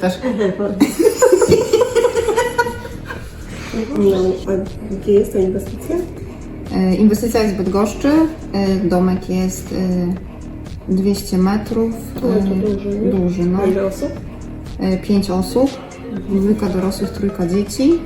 Też. No, a gdzie jest ta inwestycja? E, Inwestycja jest w Bydgoszczy. E, Domek jest e, 200 metrów. No, to duży, nie? Duży, no. A ile osób? E, Pięć osób. Dwójka dorosłych, trójka dzieci.